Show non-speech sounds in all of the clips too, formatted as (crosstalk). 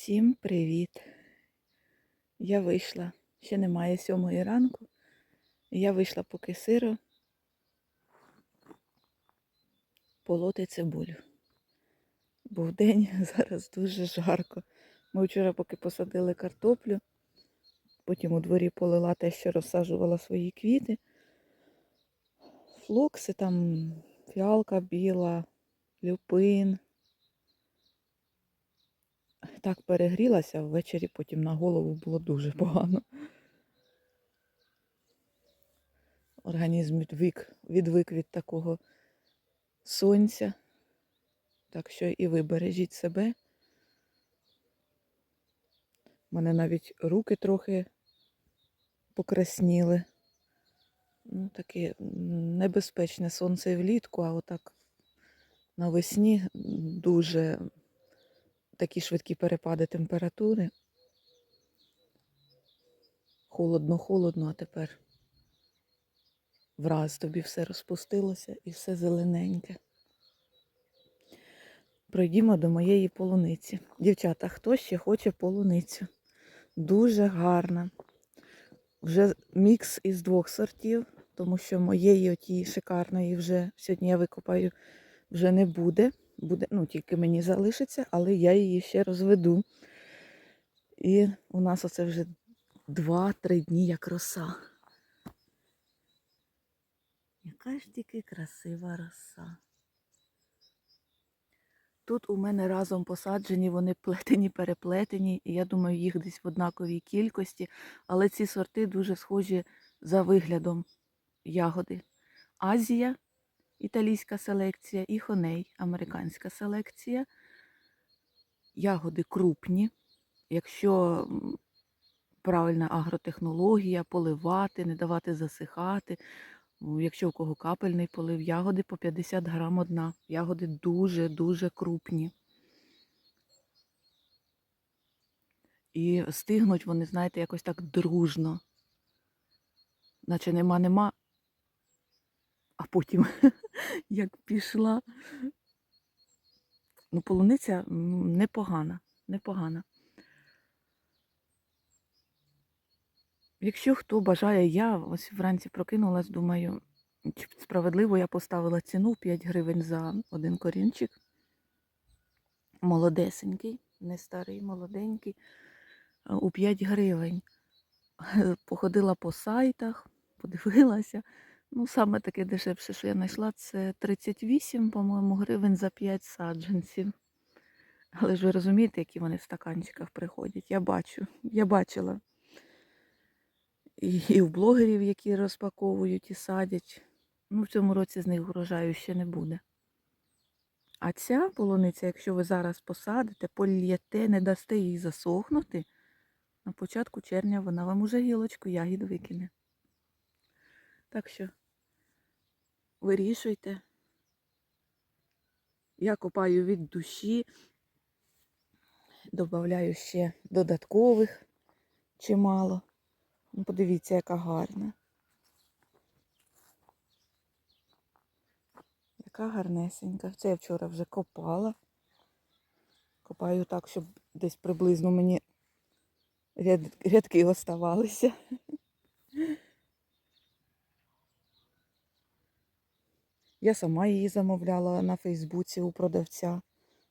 Всім привіт! Я вийшла, ще немає сьомої ранку. Я вийшла поки сиро полоти цибулю. Бо вдень (laughs) зараз дуже жарко. Ми вчора поки посадили картоплю, потім у дворі полила те, що розсаджувала свої квіти. Флокси, там фіалка біла, люпин. Так перегрілася, ввечері потім на голову було дуже (laughs) погано. Організм відвик, відвик від такого сонця. Так що і ви бережіть себе. У мене навіть руки трохи покрасніли. Ну, таке небезпечне сонце влітку, а отак навесні дуже такі швидкі перепади температури. Холодно-холодно, а тепер враз тобі все розпустилося і все зелененьке. Пройдімо до моєї полуниці. Дівчата, хто ще хоче полуницю? Дуже гарна. Вже мікс із двох сортів, тому що моєї отій шикарної вже сьогодні я викопаю вже не буде. Буде, ну, тільки мені залишиться, але я її ще розведу. І у нас оце вже 2-3 дні як роса. Яка ж тільки красива роса. Тут у мене разом посаджені, вони плетені, переплетені, і я думаю, їх десь в однаковій кількості, але ці сорти дуже схожі за виглядом ягоди. Азія, італійська селекція, і хоней, американська селекція. Ягоди крупні. Якщо правильна агротехнологія, поливати, не давати засихати. Якщо у кого капельний полив, ягоди по 50 грам одна. Ягоди дуже-дуже крупні. І стигнуть вони, знаєте, якось так дружно. Наче нема-нема, а потім (laughs) як пішла. Ну, полуниця непогана, непогана. Якщо хто бажає, я ось вранці прокинулась, думаю, чи справедливо я поставила ціну 5 гривень за один корінчик. Молодесенький, не старий, молоденький, у 5 гривень. (laughs) Походила по сайтах, подивилася. Ну, саме таке дешевше, що я знайшла, це 38, по-моєму, гривень за 5 саджанців. Але ж ви розумієте, які вони в стаканчиках приходять. Я бачу, я бачила і, в блогерів, які розпаковують і садять. Ну, в цьому році з них врожаю ще не буде. А ця полуниця, якщо ви зараз посадите, полієте, не дасте їй засохнути, на початку червня вона вам уже гілочку ягід викине. Так що вирішуйте. Я копаю від душі, додаю ще додаткових чимало. Ну, подивіться, яка гарна. Яка гарнесенька. Це я вчора вже копала. Копаю так, щоб десь приблизно мені ряд, рядки (laughs) оставалися. Я сама її замовляла на Фейсбуці у продавця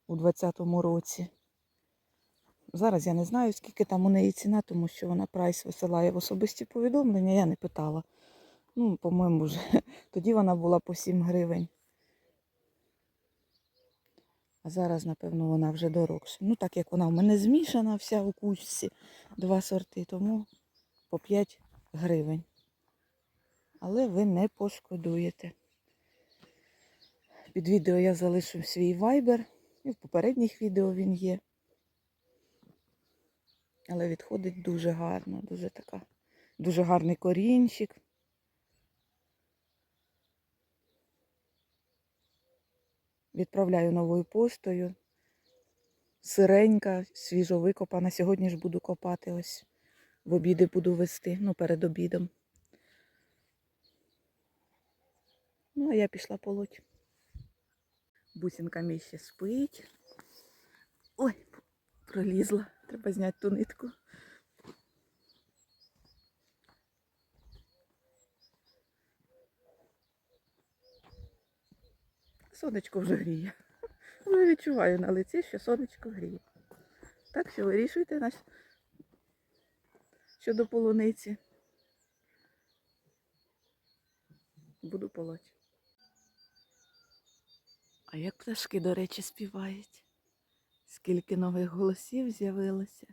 у 2020 році. Зараз я не знаю, скільки там у неї ціна, тому що вона прайс висилає в особисті повідомлення, я не питала. Ну, по-моєму, вже (laughs) тоді вона була по 7 гривень. А зараз, напевно, вона вже дорогша. Ну, так як вона в мене змішана вся у кучці, два сорти, тому по 5 гривень. Але ви не пошкодуєте. Під відео я залишу свій вайбер. І в попередніх відео він є. Але відходить дуже гарно, дуже така, дуже гарний корінчик. Відправляю новою поштою. Сиренька, свіжо викопана. Сьогодні ж буду копати ось. В обіди буду вести, ну, перед обідом. Ну, а я пішла полоть. Бусинка мій спить. Ой, пролізла. Треба зняти ту нитку. Сонечко вже гріє. Вже відчуваю на лиці, що сонечко гріє. Так що вирішуйте наш щодо полуниці. Буду полоть. А як пташки, до речі, співають? Скільки нових голосів з'явилося.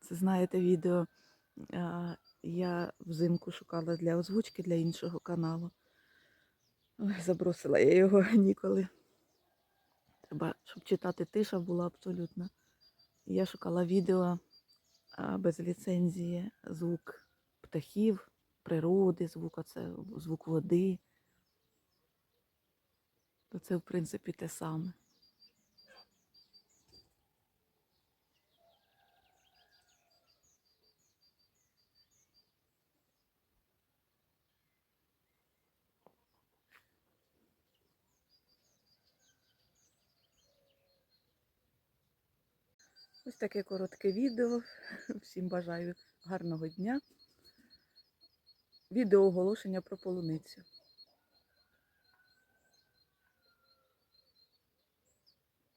Це знаєте відео. Я взимку шукала для озвучки для іншого каналу. Ой, забросила я його (laughs) ніколи. Треба, щоб читати тиша була абсолютно. Я шукала відео без ліцензії, звук птахів, природи, звук, оце, звук води. То це, в принципі, те саме. Ось таке коротке відео. (laughs) Всім бажаю гарного дня. Відео оголошення про полуницю.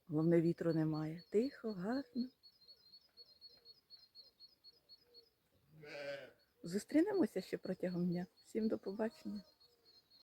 Головне, вітру немає. Тихо, гарно. Зустрінемося ще протягом дня. Всім до побачення.